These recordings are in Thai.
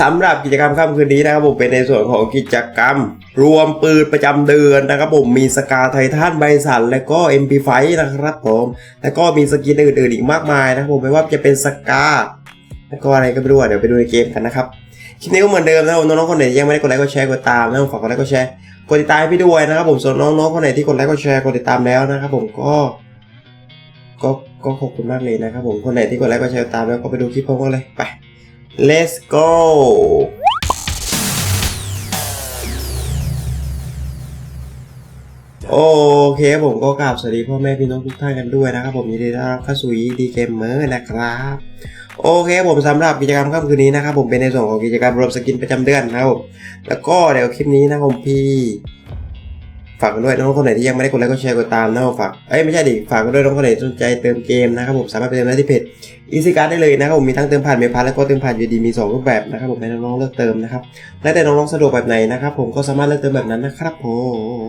สำหรับกิจกรรมค่ำคืนนี้นะครับผมเป็นในส่วนของกิจกรรม รวมปืนประจำเดือนนะครับผมมีสกาไททันไบสันและก็ MP5 นะครับผมแล้วก็มีสกินอื่นๆอีกมากมายนะครับผมไม่ว่าจะเป็นสกาแล้วก็อะไรก็ไม่รู้เดี๋ยวไปดูในเกมกันนะครับคลิปนี้ก็เหมือนเดิมนะครับน้องๆคนไหนยังไม่ได้กดไลค์กดแชร์กดตามนะครับฝากกดไลค์กดแชร์กดติดตามพี่ด้วยนะครับผมส่วนน้องๆคนไหนที่กดไลค์กดแชร์กดติดตามแล้วนะครับผมก็ก็ก็ขอบคุณมากเลยนะครับผมคนไหนที่กดไลค์กดแชร์กดตามแล้วก็ไปดูคลิปพร้อมกันเลยไป let's go โอเคผมก็กราบสวัสดีพ่อแม่พี่น้องทุกท่านกันด้วยนะครับ ผมยินดีต้อนรับเข้าสู่ยีดีเกมเมอร์นะครับ โอเคผมสำหรับกิจกรรมค่ำคืนนี้นะครับผมเป็นในส่วนของกิจกรรมรวมสกินประจำเดือนนะครับแล้วก็เดี๋ยวคลิปนี้นะผมพี่ ฝากกันด้วยน้องคนไหนที่ยังไม่ได้กดไลค์กดแชร์กดตามนะครับฝากเอ้ยไม่ใช่ดิฝากกันด้วยน้องคนไหนสนใจเติมเกมนะครับผมสามารถไปเติมได้ที่เพจอีซีการ์ดได้เลยนะครับผมมีทั้งเติมผ่านเมพาแล้วก็เติมผ่านยูดีมีสองรูปแบบนะครับผมให้น้องๆเลือกเติมนะครับแล้วแต่น้องๆสะดวกแบบไหนนะครับผมก็สามารถเลือกเติมแบบนั้นนะครับผม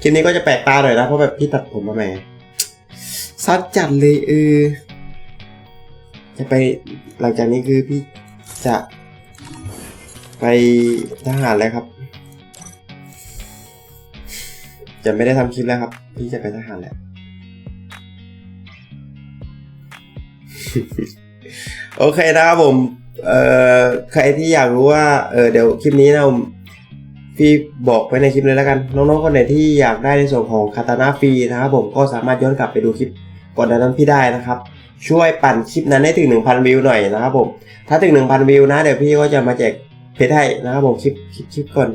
คลิปนี้ก็จะแปลกตาหน่อยนะเพราะแบบพี่ตัดผมมาใหม่ซัดจัดเลยเออจะไปหลังจากนี้คือพี่จะไปทหารแล้วครับ จะไม่ได้ทำคลิปแล้วครับ พี่จะไปทหารแล้วโอเคนะครับผม เอ่อ ใครที่อยากรู้ว่า เออเดี๋ยวคลิปนี้นะผมพี่บอกไว้ในคลิปเลยแล้วกัน น้องๆคนไหนที่อยากได้ในส่วนของคาตานาฟรีนะครับผมก็สามารถย้อนกลับไปดูคลิปก่อนหน้านั้นพี่ได้นะครับ ช่วยปั่นคลิปนั้นให้ถึง 1,000 วิวหน่อยนะครับผม ถ้าถึง 1,000 วิวนะ เดี๋ยวพี่ก็จะมาแจก เพชรให้นะครับผมคลิปคลิปคลิปก่อน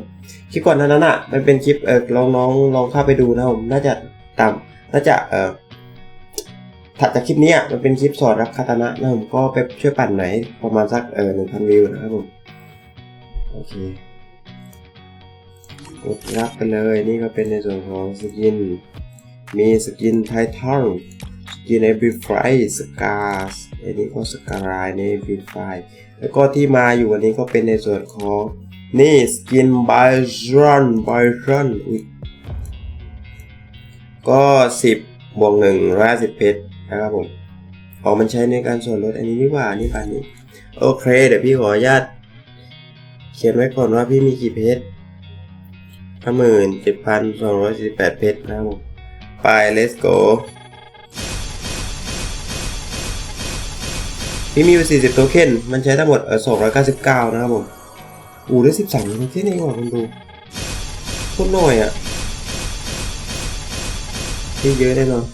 คลิปก่อนหนานั้นอะมันเป็นคลิปเออลองน้องลองเข้าไปดูนะผมน่าจะตามน่าจะเออถัดจากคลิปนี้อะมันเป็นคลิปสอนรับคาตานะนะผมก็ไปช่วยปั่นหน่อยประมาณสักเออหนึ่งพันวิวนะครับผมโอเคกดรับไปเลยนี่ก็เป็นในส่วนของสกิน มีสกินไททัน กินเอบิฟสกาสอันนี้ก็สการายในเอบิฟแล้วก็ที่มาอยู่วันนี้ก็เป็นในส่วนของนี่สกินไบรอนไบรอนก็ 10บวกหนึ่งร้อยสิบเพชรนะครับผมอ๋อมันใช้ในการส่วนลดอันนี้นี่ว่านี่ป่านนี้ โอเค เดี๋ยวพี่ขออนุญาตเขียนไว้ก่อนว่าพี่มีกี่เพชรห้าหมื่นเจ็ดพันสองร้อยสี่สิบแปดเพชรนะครับผมไป let's go พี่มีอยู่40โทเค็นมันใช้ทั้งหมดเออ299 นะครับผมอูได้สิบสามแค่นี้เองว่ะคุณดูโคตรน้อยอะที่เยอะแน่นอน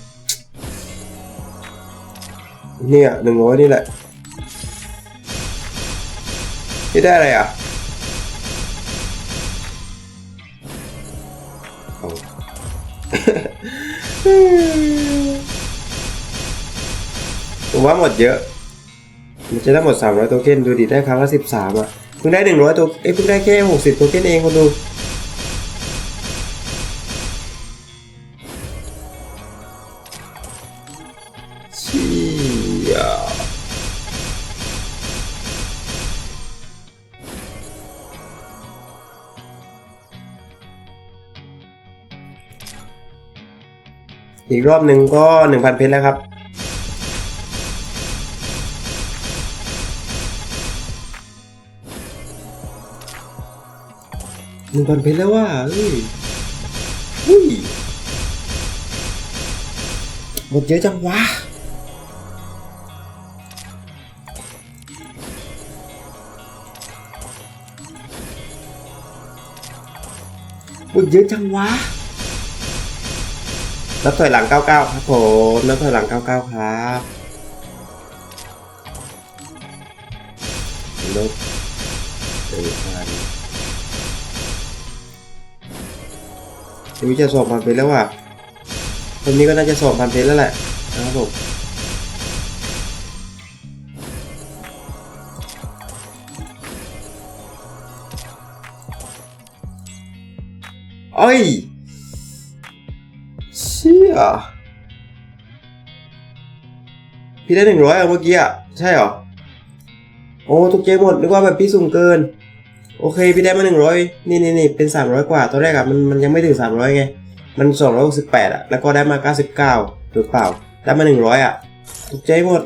เนี่ยหนึ่งร้อยนี่แหละที่ได้อะไรอะเอาผมว่าหมดเยอะ มันจะได้หมด 300 โทเค็นดูดิได้ครั้งละ 13 อะเพิ่งได้ 100 ตัวเอ้ยเพิ่งได้แค่ 60 โทเค็นเองคนดูเชี่ยอีกรอบหนึ่งก็ 1,000 เพชรแล้วครับ หนึ่งพันเพชรแล้วว่าเฮ้ยเฮ้ยหมดเยอะจังวะหมดเยอะจังวะนับถอยหลัง 99 ครับผมนับถอยหลัง 99 ครับลบหนึ่งพัน นี่จะสอบพันเพชรแล้วว่ะคนนี้ก็น่าจะสอบพันเพชรแล้วแหละนะครับผมเอ้ยเชี่ยพี่ได้หนึ่งร้อยเมื่อกี้อะ ใช่เหรอ โอ้ตกใจหมดนึกว่าแบบพี่สุ่มเกิน โอเคพี่ได้มาหนึ่งร้อยนี่นี่นี่เป็นสามร้อยกว่าตอนแรกอะมันมันยังไม่ถึงสามร้อยไง มันสองร้อยหกสิบแปดอะแล้วก็ได้มาเก้าสิบเก้าหรือเปล่า ได้มาหนึ่งร้อยอะตกใจหมด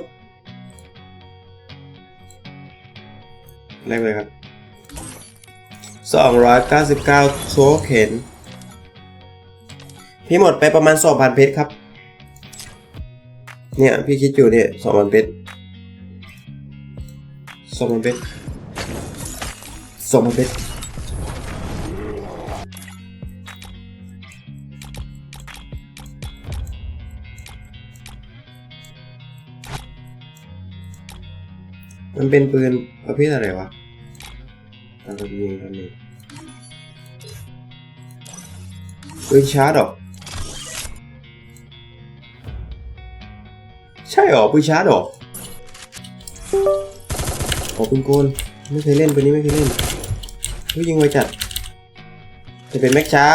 พแรกเลยครับสองร้อยเก้าสิบเก้าโซเข็นพี่หมดไปประมาณสองพันเพชรครับ เนี่ยพี่คิดอยู่เนี่ยสองพันเพชรสองพันเพชร สองพันเพชรมันเป็นปืนประเภทอะไรวะตามยิงตอนนี้ปืนชาร์จเหรอ ใช่หรอปืนชาร์จเหรออ๋อปืนโกนไม่เคยเล่นปืนนี้ไม่เคยเล่น ยยิงไวจัดจะเป็นแม็กชา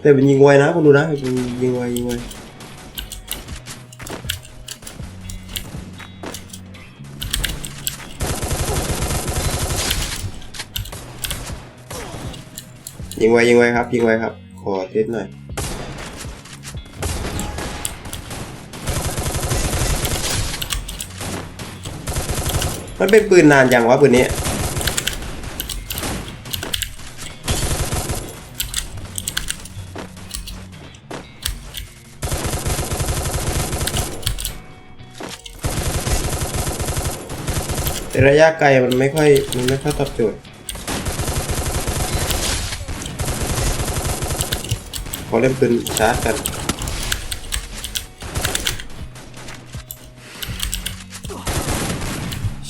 แต่เป็นยิงไวนะคุณดูนะเป็นยิงไวยิงไวยิงไวยิงไวครับยิงไวครับ ขอเทสหน่อยมันเป็นปืนนานยังวะปืนนี้ แต่ระยะไกลมันไม่ค่อยมันไม่ค่อยตอบโจทย์ขอเล่นปืนชาร์จกัน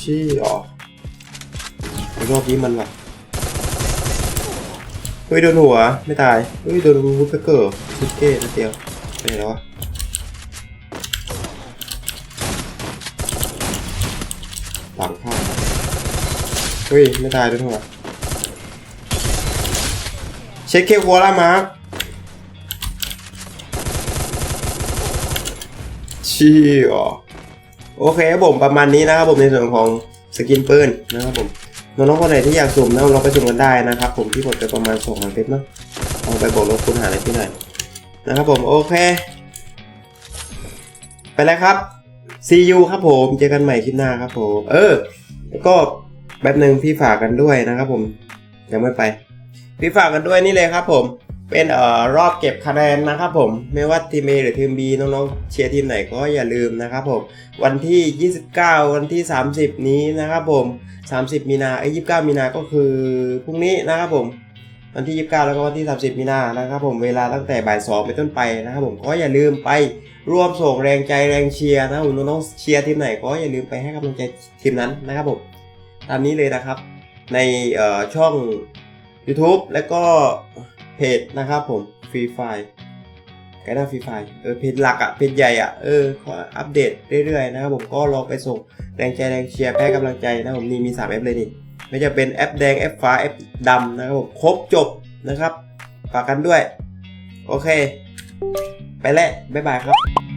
ชี้อ๋อรอบนี้มันว่ะเฮ้ยโดนหัวไม่ตายเฮ้ยโดนวูดเฟเกอร์ซิกเก้นัดเดียวไปไหนแล้ววะ เฮ้ย ไม่ตายโดนหัวเช็คเคโควล่ามาร์คชี้อโอเคครับผมประมาณนี้นะครับผมในส่วนของสกินปืนนะครับผมน้องๆคนไหนที่อยากสุ่มนะเราไปสุ่มกันได้นะครับผมที่หมดไปประมาณ2 0 0 0เพชรเนาะลองไปบอกลบคุณหาอะไรที่ไหนนะครับผมโอเค ไปแล้วครับ see you ครับผม เจอกันใหม่คลิปหน้าครับผม เออ แล้วก็ แป๊บหนึ่งพี่ฝากกันด้วยนะครับผมยังไม่ไป พี่ฝากกันด้วยนี่เลยครับผมเป็นเอ่อรอบเก็บคะแนนนะครับผมไม่ว่าทีม A หรือทีม B น้องๆเชียร์ทีมไหนก็อย่าลืมนะครับผมวันที่ 29 วันที่ 30 นี้นะครับผม 30 มีนาไอ้ย29 มีนาก็คือพรุ่งนี้นะครับผมวันที่ 29 แล้วก็วันที่ 30 มีนานะครับผมเวลาตั้งแต่บ่าย2เป็นต้นไปนะครับผมก็อย่าลืมไปร่วมส่งแรงใจแรงเชียร์นะครับผมน้องๆเชียร์ทีมไหนก็อย่าลืมไปให้กำลังใจทีมนั้นนะครับผม ตามนี้เลยนะครับ ในช่อง YouTube และก็เพจนะครับผมฟรีไฟไกด์ด้าฟรีไฟเออเพจหลักอะ่ะเพจใหญ่อะ่ะเออขออัปเดตเรื่อยๆนะครับผมก็ลองไปส่งแรงใจแรงเชียร์แพ้กำลังใจนะครับผมนี่มี3แอปเลยนี่ไม่จะเป็นแอปแดงแอปฟ้าแอปดำนะครับผมครบจบนะครับฝากกันด้วย โอเค ไปแล้วบ๊ายบายครับ